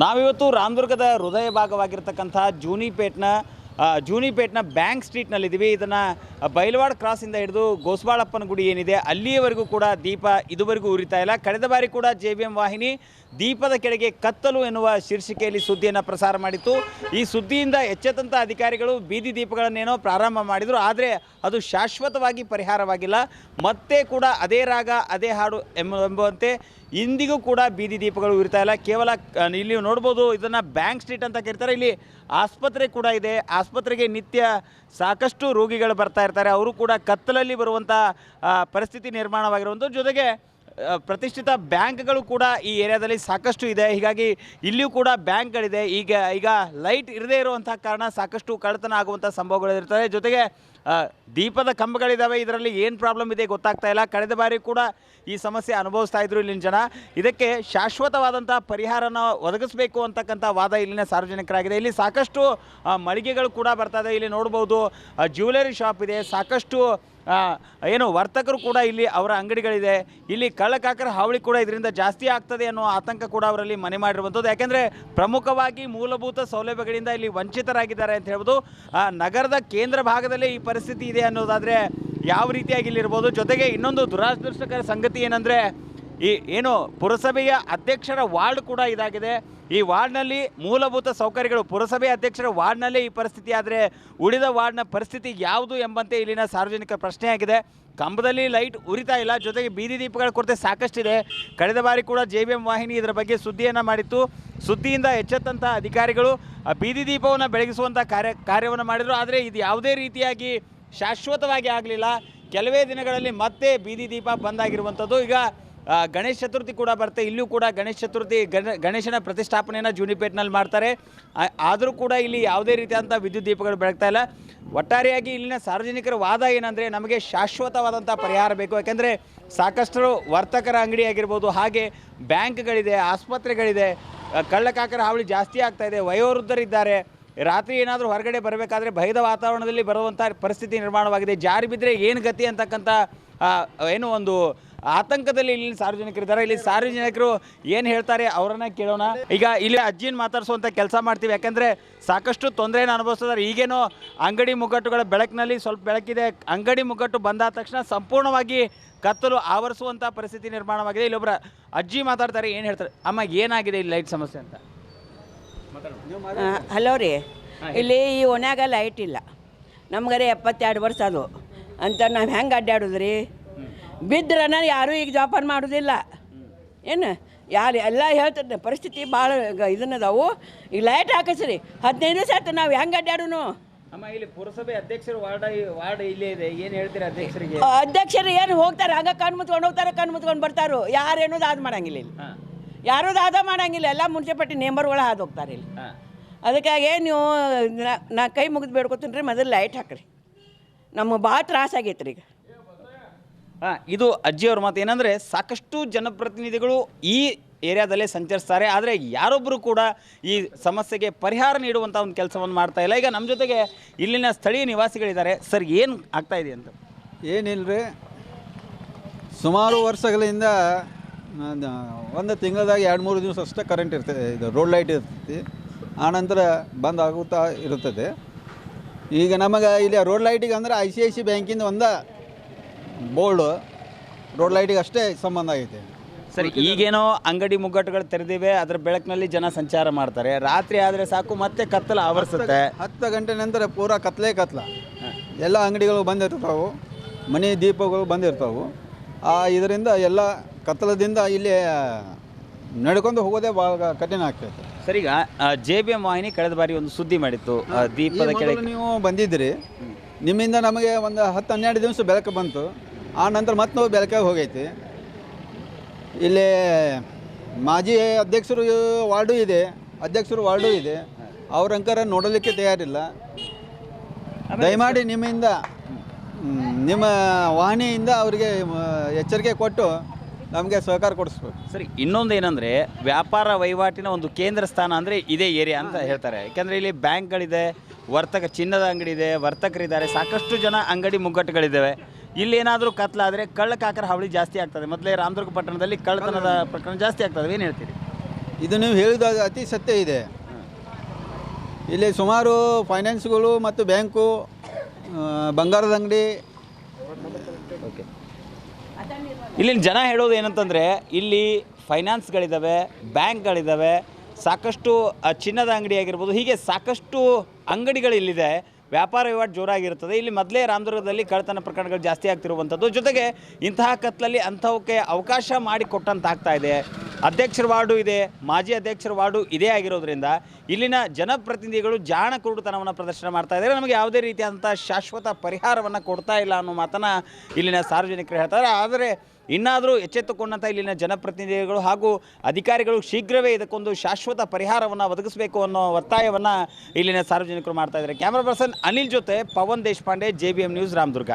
ನಾವಿವತ್ತು ರಾಮದುರ್ಗದ ಹೃದಯ ಭಾಗವಾಗಿರ್ತಕ್ಕಂಥ ಜೂನಿಪೇಟ್ನ ಜೂನಿಪೇಟ್ನ ಬ್ಯಾಂಕ್ ಸ್ಟ್ರೀಟ್ನಲ್ಲಿದ್ದೀವಿ. ಇದನ್ನು ಬೈಲವಾಡ ಕ್ರಾಸಿಂದ ಹಿಡಿದು ಗೋಸ್ಬಾಳಪ್ಪನ ಗುಡಿ ಏನಿದೆ, ಅಲ್ಲಿಯವರೆಗೂ ಕೂಡ ದೀಪ ಇದುವರೆಗೂ ಉರಿತಾ ಇಲ್ಲ. ಕಳೆದ ಬಾರಿ ಕೂಡ ಜೆ ವಾಹಿನಿ ದೀಪದ ಕೆಳಗೆ ಕತ್ತಲು ಎನ್ನುವ ಶೀರ್ಷಿಕೆಯಲ್ಲಿ ಸುದ್ದಿಯನ್ನು ಪ್ರಸಾರ ಮಾಡಿತ್ತು. ಈ ಸುದ್ದಿಯಿಂದ ಎಚ್ಚೆತ್ತಂಥ ಅಧಿಕಾರಿಗಳು ಬೀದಿ ದೀಪಗಳನ್ನೇನೋ ಪ್ರಾರಂಭ ಮಾಡಿದರು. ಆದರೆ ಅದು ಶಾಶ್ವತವಾಗಿ ಪರಿಹಾರವಾಗಿಲ್ಲ. ಮತ್ತೆ ಕೂಡ ಅದೇ ರಾಗ, ಅದೇ ಹಾಡು ಎಂಬ ಎಂಬಂತೆ ಇಂದಿಗೂ ಕೂಡ ಬೀದಿ ದೀಪಗಳು ಇರ್ತಾ ಇಲ್ಲ. ಕೇವಲ ಇಲ್ಲಿ ನೋಡ್ಬೋದು ಇದನ್ನು ಬ್ಯಾಂಕ್ ಸ್ಟ್ರೀಟ್ ಅಂತ ಕರೀತಾರೆ. ಇಲ್ಲಿ ಆಸ್ಪತ್ರೆ ಕೂಡ ಇದೆ. ಆಸ್ಪತ್ರೆಗೆ ನಿತ್ಯ ಸಾಕಷ್ಟು ರೋಗಿಗಳು ಬರ್ತಾ ಇರ್ತಾರೆ. ಅವರು ಕೂಡ ಕತ್ತಲಲ್ಲಿ ಬರುವಂಥ ಪರಿಸ್ಥಿತಿ ನಿರ್ಮಾಣವಾಗಿರುವಂಥ ಜೊತೆಗೆ ಪ್ರತಿಷ್ಠಿತ ಬ್ಯಾಂಕ್ಗಳು ಕೂಡ ಈ ಏರಿಯಾದಲ್ಲಿ ಸಾಕಷ್ಟು ಇದೆ. ಹೀಗಾಗಿ ಇಲ್ಲಿಯೂ ಕೂಡ ಬ್ಯಾಂಕ್ಗಳಿದೆ. ಈಗ ಈಗ ಲೈಟ್ ಇರದೇ ಇರುವಂಥ ಕಾರಣ ಸಾಕಷ್ಟು ಕಳ್ಳತನ ಆಗುವಂಥ ಸಂಭವಗಳಿರ್ತವೆ ಜೊತೆಗೆ ದೀಪದ ಕಂಬಗಳಿದ್ದಾವೆ ಇದರಲ್ಲಿ ಏನು ಪ್ರಾಬ್ಲಮ್ ಇದೆ ಗೊತ್ತಾಗ್ತಾ ಇಲ್ಲ. ಕಳೆದ ಬಾರಿ ಕೂಡ ಈ ಸಮಸ್ಯೆ ಅನುಭವಿಸ್ತಾ ಇದ್ರು ಇಲ್ಲಿನ ಜನ. ಇದಕ್ಕೆ ಶಾಶ್ವತವಾದಂಥ ಪರಿಹಾರನ ಒದಗಿಸಬೇಕು ಅಂತಕ್ಕಂಥ ವಾದ ಇಲ್ಲಿನ ಸಾರ್ವಜನಿಕರಾಗಿದೆ. ಇಲ್ಲಿ ಸಾಕಷ್ಟು ಮಳಿಗೆಗಳು ಕೂಡ ಬರ್ತಾ ಇದೆ. ಇಲ್ಲಿ ನೋಡ್ಬೋದು ಜ್ಯುವೆಲರಿ ಶಾಪ್ ಇದೆ. ಸಾಕಷ್ಟು ಏನು ವರ್ತಕರು ಕೂಡ ಇಲ್ಲಿ ಅವರ ಅಂಗಡಿಗಳಿದೆ. ಇಲ್ಲಿ ಕಳ್ಳಕಾಕರ ಹಾವಳಿ ಕೂಡ ಇದರಿಂದ ಜಾಸ್ತಿ ಆಗ್ತದೆ ಅನ್ನೋ ಆತಂಕ ಕೂಡ ಅವರಲ್ಲಿ ಮನೆ ಮಾಡಿರುವಂಥದ್ದು. ಯಾಕೆಂದರೆ ಪ್ರಮುಖವಾಗಿ ಮೂಲಭೂತ ಸೌಲಭ್ಯಗಳಿಂದ ಇಲ್ಲಿ ವಂಚಿತರಾಗಿದ್ದಾರೆ ಅಂತ ಹೇಳ್ಬೋದು. ನಗರದ ಕೇಂದ್ರ ಭಾಗದಲ್ಲೇ ಈ ಪರಿಸ್ಥಿತಿ ಇದೆ ಅನ್ನೋದಾದರೆ ಯಾವ ರೀತಿಯಾಗಿ ಇಲ್ಲಿರ್ಬೋದು ಜೊತೆಗೆ ಇನ್ನೊಂದು ದುರಾದೃಷ್ಟಕರ ಸಂಗತಿ ಏನಂದರೆ ಈ ಏನು ಪುರಸಭೆಯ ಅಧ್ಯಕ್ಷರ ವಾರ್ಡ್ ಕೂಡ ಇದಾಗಿದೆ. ಈ ವಾರ್ಡ್ನಲ್ಲಿ ಮೂಲಭೂತ ಸೌಕರ್ಯಗಳು ಪುರಸಭೆ ಅಧ್ಯಕ್ಷರ ವಾರ್ಡ್ನಲ್ಲೇ ಈ ಪರಿಸ್ಥಿತಿ ಆದರೆ ಉಳಿದ ವಾರ್ಡ್ನ ಪರಿಸ್ಥಿತಿ ಯಾವುದು ಎಂಬಂತೆ ಇಲ್ಲಿನ ಸಾರ್ವಜನಿಕ ಪ್ರಶ್ನೆಯಾಗಿದೆ. ಕಂಬದಲ್ಲಿ ಲೈಟ್ ಉರಿತಾ ಇಲ್ಲ, ಜೊತೆಗೆ ಬೀದಿ ದೀಪಗಳ ಕೊರತೆ ಸಾಕಷ್ಟಿದೆ. ಕಳೆದ ಬಾರಿ ಕೂಡ ಜೆ ಬಿ ಎಂ ವಾಹಿನಿ ಇದರ ಬಗ್ಗೆ ಸುದ್ದಿಯನ್ನು ಮಾಡಿತ್ತು. ಸುದ್ದಿಯಿಂದ ಎಚ್ಚೆತ್ತಂಥ ಅಧಿಕಾರಿಗಳು ಬೀದಿ ದೀಪವನ್ನು ಬೆಳಗಿಸುವಂಥ ಕಾರ್ಯ, ಕಾರ್ಯವನ್ನು ಮಾಡಿದರು. ಆದರೆ ಇದು ಯಾವುದೇ ರೀತಿಯಾಗಿ ಶಾಶ್ವತವಾಗಿ ಆಗಲಿಲ್ಲ. ಕೆಲವೇ ದಿನಗಳಲ್ಲಿ ಮತ್ತೆ ಬೀದಿ ದೀಪ ಬಂದಾಗಿರುವಂಥದ್ದು. ಈಗ ಗಣೇಶ ಚತುರ್ಥಿ ಕೂಡ ಬರುತ್ತೆ. ಇಲ್ಲೂ ಕೂಡ ಗಣೇಶ ಚತುರ್ಥಿ ಗಣ, ಗಣೇಶನ ಪ್ರತಿಷ್ಠಾಪನೆಯನ್ನು ಜೂನಿಪೇಟ್ನಲ್ಲಿ ಮಾಡ್ತಾರೆ. ಆದರೂ ಕೂಡ ಇಲ್ಲಿ ಯಾವುದೇ ರೀತಿಯಾದಂಥ ವಿದ್ಯುತ್ ದೀಪಗಳು ಬೆಳಗ್ತಾ ಇಲ್ಲ. ಒಟ್ಟಾರೆಯಾಗಿ ಇಲ್ಲಿನ ಸಾರ್ವಜನಿಕರ ವಾದ ಏನಂದರೆ ನಮಗೆ ಶಾಶ್ವತವಾದಂಥ ಪರಿಹಾರ ಬೇಕು. ಯಾಕೆಂದರೆ ಸಾಕಷ್ಟು ವರ್ತಕರ ಅಂಗಡಿ ಆಗಿರ್ಬೋದು, ಹಾಗೆ ಬ್ಯಾಂಕ್ಗಳಿದೆ, ಆಸ್ಪತ್ರೆಗಳಿದೆ ಕಳ್ಳಕಾಕರ ಹಾವಳಿ ಜಾಸ್ತಿ ಆಗ್ತಾ ಇದೆ, ವಯೋವೃದ್ಧರಿದ್ದಾರೆ. ರಾತ್ರಿ ಏನಾದರೂ ಹೊರಗಡೆ ಬರಬೇಕಾದ್ರೆ ಭಯದ ವಾತಾವರಣದಲ್ಲಿ ಬರುವಂಥ ಪರಿಸ್ಥಿತಿ ನಿರ್ಮಾಣವಾಗಿದೆ. ಜಾರಿ ಬಿದ್ದರೆ ಏನು ಗತಿ ಅಂತಕ್ಕಂಥ ಏನು ಒಂದು ಆತಂಕದಲ್ಲಿ ಇಲ್ಲಿ ಸಾರ್ವಜನಿಕರಿದ್ದಾರೆ. ಇಲ್ಲಿ ಸಾರ್ವಜನಿಕರು ಏನು ಹೇಳ್ತಾರೆ ಅವರನ್ನ ಕೇಳೋಣ. ಈಗ ಇಲ್ಲಿ ಅಜ್ಜಿನ ಮಾತಾಡಿಸುವಂಥ ಕೆಲಸ ಮಾಡ್ತೀವಿ. ಯಾಕಂದ್ರೆ ಸಾಕಷ್ಟು ತೊಂದರೆಯನ್ನು ಅನುಭವಿಸ್ತಿದ್ದಾರೆ. ಈಗೇನು ಅಂಗಡಿ ಮುಗ್ಗಟ್ಟುಗಳ ಬೆಳಕಿನಲ್ಲಿ ಸ್ವಲ್ಪ ಬೆಳಕಿದೆ. ಅಂಗಡಿ ಮುಗ್ಗಟ್ಟು ಬಂದಾದ ತಕ್ಷಣ ಸಂಪೂರ್ಣವಾಗಿ ಕತ್ತಲು ಆವರಿಸುವಂಥ ಪರಿಸ್ಥಿತಿ ನಿರ್ಮಾಣವಾಗಿದೆ. ಇಲ್ಲೊಬ್ಬರ ಅಜ್ಜಿ ಮಾತಾಡ್ತಾರೆ, ಏನು ಹೇಳ್ತಾರೆ? ಅಮ್ಮ, ಏನಾಗಿದೆ ಇಲ್ಲಿ ಲೈಟ್ ಸಮಸ್ಯೆ ಅಂತ? ಹಲೋ ರೀ. ಇಲ್ಲಿ ಈ ಒಣ್ಯಾಗ ಲೈಟ್ ಇಲ್ಲ. ನಮ್ಗರೆ ಎಪ್ಪತ್ತೆರಡು ವರ್ಷ ಅದು. ಅಂತ ನಾವು ಹೆಂಗೆ ಅಡ್ಡಾಡೋದ್ರಿ? ಬಿದ್ರನ ಯಾರೂ ಈಗ ಜೋಪಾನ ಮಾಡೋದಿಲ್ಲ. ಏನು? ಯಾರು ಎಲ್ಲ ಹೇಳ್ತಾರೆ ಪರಿಸ್ಥಿತಿ ಭಾಳ ಇದನ್ನದಾವು ಈಗ ಲೈಟ್ ಹಾಕಿಸ್ರಿ. ಹದಿನೈದು ದಿವಸ ಆಯ್ತು ನಾವು ಹೆಂಗೆ ಅಡ್ಡಾಡೋನು? ಅಮ್ಮ ಇಲ್ಲಿ ಪುರಸಭೆ ಅಧ್ಯಕ್ಷರು ವಾರ್ಡ್ ವಾರ್ಡ್ ಇಲ್ಲೇ ಇದೆ. ಏನು ಹೇಳ್ತೀರಾ ಅಧ್ಯಕ್ಷರಿಗೆ? ಅಧ್ಯಕ್ಷರು ಏನು ಹೋಗ್ತಾರೆ ಹಂಗೆ ಕಣ್ಣು ಮುತ್ಕೊಂಡು ಹೋಗ್ತಾರೆ ಕಣ್ಣು ಮುತ್ಕೊಂಡು ಬರ್ತಾರೋ. ಯಾರೇನು ಅದು ಮಾಡಂಗಿಲ್ಲ ಇಲ್ಲಿ. ಯಾರೂ ದಾದ ಮಾಡಂಗಿಲ್ಲ. ಎಲ್ಲ ಮುನ್ಸಿಪಾಲ್ಟಿ ನೇಂಬರ್ಗಳು ಹಾದು ಹೋಗ್ತಾರೆ ಇಲ್ಲಿ. ಅದಕ್ಕಾಗಿ ನೀವು ನಾ- ಕೈ ಮುಗಿದು ಬೇಡ್ಕೊತೀನಿ ರೀ ಮೊದಲು ಲೈಟ್ ಹಾಕ್ರಿ. ನಮಗೆ ಭಾಳ ತ್ರಾಸ ಆಗೈತೆ ರೀ ಈಗ. ಇದು ಅಜ್ಜಿಯವ್ರ ಮಾತು. ಏನಂದರೆ ಸಾಕಷ್ಟು ಜನಪ್ರತಿನಿಧಿಗಳು ಈ ಏರಿಯಾದಲ್ಲೇ ಸಂಚರಿಸ್ತಾರೆ. ಆದರೆ ಯಾರೊಬ್ಬರು ಕೂಡ ಈ ಸಮಸ್ಯೆಗೆ ಪರಿಹಾರ ನೀಡುವಂಥ ಒಂದು ಕೆಲಸವನ್ನು ಮಾಡ್ತಾ ಇಲ್ಲ. ಈಗ ನಮ್ಮ ಜೊತೆಗೆ ಇಲ್ಲಿನ ಸ್ಥಳೀಯ ನಿವಾಸಿಗಳಿದ್ದಾರೆ. ಸರ್, ಏನು ಆಗ್ತಾ ಇದೆ ಅಂತ? ಏನಿಲ್ಲರಿ ಸುಮಾರು ವರ್ಷಗಳಿಂದ ಒಂದು ತಿಂಗಳದಾಗ ಎರಡು ಮೂರು ದಿವಸ ಅಷ್ಟೇ ಕರೆಂಟ್ ಇರ್ತದೆ. ಇದು ರೋಡ್ ಲೈಟ್ ಇರ್ತೈತಿ ಆನಂತರ ಬಂದ್ ಆಗುತ್ತಾ ಇರುತ್ತದೆ. ಈಗ ನಮಗೆ ಇಲ್ಲಿ ರೋಡ್ ಲೈಟಿಗೆ ಅಂದರೆ ಐ ಸಿ ಐ ಸಿ ಬ್ಯಾಂಕಿಂದ ಒಂದು ಬೋರ್ಡು ರೋಡ್ ಲೈಟಿಗೆ ಅಷ್ಟೇ ಸಂಬಂಧ ಆಗೈತೆ. ಸರಿ ಈಗೇನೋ ಅಂಗಡಿ ಮುಗ್ಗಟ್ಟುಗಳು ತೆರೆದಿವೆ ಅದರ ಬೆಳಕಿನಲ್ಲಿ ಜನ ಸಂಚಾರ ಮಾಡ್ತಾರೆ. ರಾತ್ರಿ ಆದರೆ ಸಾಕು ಮತ್ತೆ ಕತ್ತಲ ಆವರಿಸುತ್ತೆ. ಹತ್ತು ಗಂಟೆ ನಂತರ ಪೂರಾ ಕತ್ಲೇ ಕತ್ಲ. ಎಲ್ಲ ಅಂಗಡಿಗಳು ಬಂದಿರ್ತಾವೆ ಮನೆ ದೀಪಗಳು ಬಂದಿರ್ತಾವೆ. ಆ ಇದರಿಂದ ಎಲ್ಲ ಕತ್ತಲದಿಂದ ಇಲ್ಲಿ ನಡ್ಕೊಂಡು ಹೋಗೋದೇ ಭಾಳ ಕಠಿಣ ಆಗ್ತೈತೆ. ಸರಿ ಈಗ ಜೆ ಬಿ ಎಂ ವಾಹಿನಿ ಕಳೆದ ಬಾರಿ ಒಂದು ಸುದ್ದಿ ಮಾಡಿತ್ತು. ಆ, ದೀಪದ ಕೆಳಗೆ ನೀವು ಬಂದಿದ್ರಿ ನಿಮ್ಮಿಂದ ನಮಗೆ ಒಂದು ಹತ್ತು ಹನ್ನೆರಡು ದಿವಸ ಬೆಳಕು ಬಂತು. ಆ ನಂತರ ಮತ್ತೆ ನಾವು ಬೆಳಕಾಗಿ ಹೋಗೈತಿ. ಇಲ್ಲಿ ಮಾಜಿ ಅಧ್ಯಕ್ಷರು ವಾರ್ಡು ಇದೆ, ಅಧ್ಯಕ್ಷರು ವಾರ್ಡು ಇದೆ. ಅವ್ರಂಕರ ನೋಡಲಿಕ್ಕೆ ತಯಾರಿಲ್ಲ. ದಯಮಾಡಿ ನಿಮ್ಮಿಂದ, ನಿಮ್ಮ ವಾಹಿನಿಯಿಂದ ಅವರಿಗೆ ಎಚ್ಚರಿಕೆ ಕೊಟ್ಟು ನಮಗೆ ಸಹಕಾರ ಕೊಡಿಸ್ಬೇಕು. ಸರಿ, ಇನ್ನೊಂದು ಏನಂದರೆ, ವ್ಯಾಪಾರ ವಹಿವಾಟಿನ ಒಂದು ಕೇಂದ್ರ ಸ್ಥಾನ ಅಂದರೆ ಇದೇ ಏರಿಯಾ ಅಂತ ಹೇಳ್ತಾರೆ. ಯಾಕೆಂದರೆ ಇಲ್ಲಿ ಬ್ಯಾಂಕ್ಗಳಿದೆ, ವರ್ತಕ ಚಿನ್ನದ ಅಂಗಡಿ ಇದೆ, ವರ್ತಕರಿದ್ದಾರೆ, ಸಾಕಷ್ಟು ಜನ ಅಂಗಡಿ ಮುಗ್ಗಟ್ಟುಗಳಿದ್ದಾವೆ. ಇಲ್ಲಿ ಏನಾದರೂ ಕತ್ಲಾದರೆ ಕಳ್ಳ ಕಾಕರ ಹಾವಳಿ ಜಾಸ್ತಿ ಆಗ್ತದೆ. ಮೊದಲೇ ರಾಮದುರ್ಗ ಪಟ್ಟಣದಲ್ಲಿ ಕಳ್ಳತನದ ಪ್ರಕರಣ ಜಾಸ್ತಿ ಆಗ್ತದೆ. ಏನು ಹೇಳ್ತೀರಿ? ಇದು ನೀವು ಹೇಳಿದಾಗ ಅತಿ ಸತ್ಯ ಇದೆ. ಇಲ್ಲಿ ಸುಮಾರು ಫೈನಾನ್ಸ್ಗಳು ಮತ್ತು ಬ್ಯಾಂಕು ಬಂಗಾರದ ಅಂಗಡಿ. ಇಲ್ಲಿನ ಜನ ಹೇಳೋದು ಏನಂತಂದರೆ ಇಲ್ಲಿ ಫೈನಾನ್ಸ್ಗಳಿದ್ದಾವೆ ಬ್ಯಾಂಕ್ಗಳಿದ್ದಾವೆ ಸಾಕಷ್ಟು ಚಿನ್ನದ ಅಂಗಡಿ ಆಗಿರ್ಬೋದು ಹೀಗೆ ಸಾಕಷ್ಟು ಅಂಗಡಿಗಳು ಇಲ್ಲಿದೆ ವ್ಯಾಪಾರ ವಹಿವಾಟು ಜೋರಾಗಿರುತ್ತದೆ. ಇಲ್ಲಿ ಮೊದಲೇ ರಾಮದುರ್ಗದಲ್ಲಿ ಕಳ್ಳತನ ಪ್ರಕರಣಗಳು ಜಾಸ್ತಿ ಆಗ್ತಿರುವಂಥದ್ದು ಜೊತೆಗೆ ಇಂತಹ ಕತ್ತಲಲ್ಲಿ ಅಂಥವಕ್ಕೆ ಅವಕಾಶ ಮಾಡಿಕೊಟ್ಟಂತಾಗ್ತಾ ಇದೆ. ಅಧ್ಯಕ್ಷರ ವಾರ್ಡು ಇದೆ, ಮಾಜಿ ಅಧ್ಯಕ್ಷರ ವಾರ್ಡು ಇದೇ ಆಗಿರೋದ್ರಿಂದ ಇಲ್ಲಿನ ಜನಪ್ರತಿನಿಧಿಗಳು ಜಾಣ ಕುರುಡುತನವನ್ನು ಪ್ರದರ್ಶನ ಮಾಡ್ತಾ ಇದ್ದಾರೆ. ನಮಗೆ ಯಾವುದೇ ರೀತಿಯಾದಂಥ ಶಾಶ್ವತ ಪರಿಹಾರವನ್ನು ಕೊಡ್ತಾ ಇಲ್ಲ ಅನ್ನೋ ಮಾತನ್ನು ಇಲ್ಲಿನ ಸಾರ್ವಜನಿಕರು ಹೇಳ್ತಾರೆ. ಆದರೆ ಇನ್ನಾದರೂ ಎಚ್ಚೆತ್ತುಕೊಂಡಂಥ ಇಲ್ಲಿನ ಜನಪ್ರತಿನಿಧಿಗಳು ಹಾಗೂ ಅಧಿಕಾರಿಗಳು ಶೀಘ್ರವೇ ಇದಕ್ಕೊಂದು ಶಾಶ್ವತ ಪರಿಹಾರವನ್ನು ಒದಗಿಸಬೇಕು ಅನ್ನೋ ಒತ್ತಾಯವನ್ನು ಇಲ್ಲಿನ ಸಾರ್ವಜನಿಕರು ಮಾಡ್ತಾ ಇದ್ದಾರೆ. ಕ್ಯಾಮ್ರಾ ಪರ್ಸನ್ ಅನಿಲ್ ಜೊತೆ ಪವನ್ ದೇಶಪಾಂಡೆ, ಜೆ ನ್ಯೂಸ್, ರಾಮದುರ್ಗ.